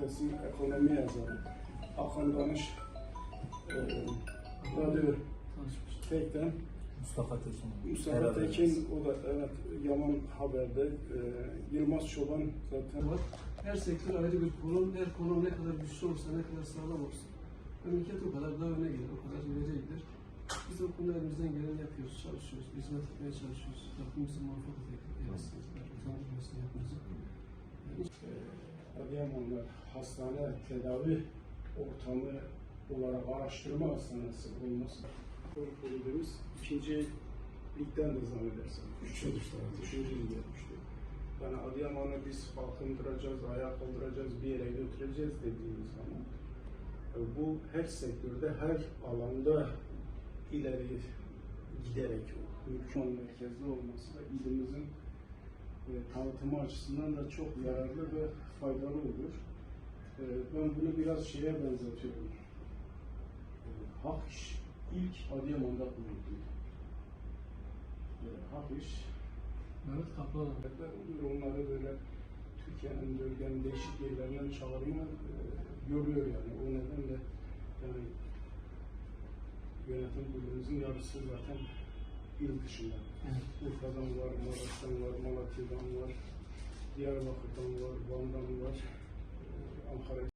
gazetesi ekonomi yazarı. Hakan Danış, e, radyo Tek'ten Mustafa Tekin. Mustafa Tekin, o da evet Yaman Haber'de, e, Yılmaz Çoban zaten var. Her sektör ayrı bir konum, her konum ne kadar güçlü olursa, ne kadar sağlam olsa, memleket o kadar daha öne gelir, o kadar ileriye gider. Biz de bu konuda elimizden geleni yapıyoruz, çalışıyoruz, hizmet etmeye çalışıyoruz. Rabbimizin muvaffak eylesin, utandırmasın hepimizi. Adıyamanlar hastane tedavi ortamı olarak araştırma hastanesi olması kurulduğumuz ikinci ligden de zannedersem. Üçüncü, üçüncü lig yapmıştı. Yani Adıyaman'ı biz kalkındıracağız, ayağa kaldıracağız, bir yere götüreceğiz dediğimiz zaman e, bu her sektörde, her alanda ileri giderek mümkün merkezli olması da ilimizin e, tanıtımı açısından da çok yararlı ve faydalı olur. E, ben bunu biraz şeye benzetiyorum. E, hak iş ilk Adıyaman'da kuruldu. E, hak iş Mehmet Kaplan. Onları böyle Türkiye'nin bölgenin değişik yerlerinden çağırma e, görüyor yani. O nedenle yani yönetim kurulumuzun yarısı zaten il dışında. Urfa'dan var, Maraş'tan var, Malatya'dan var, Diyarbakır'dan var, Van'dan var, e, Ankara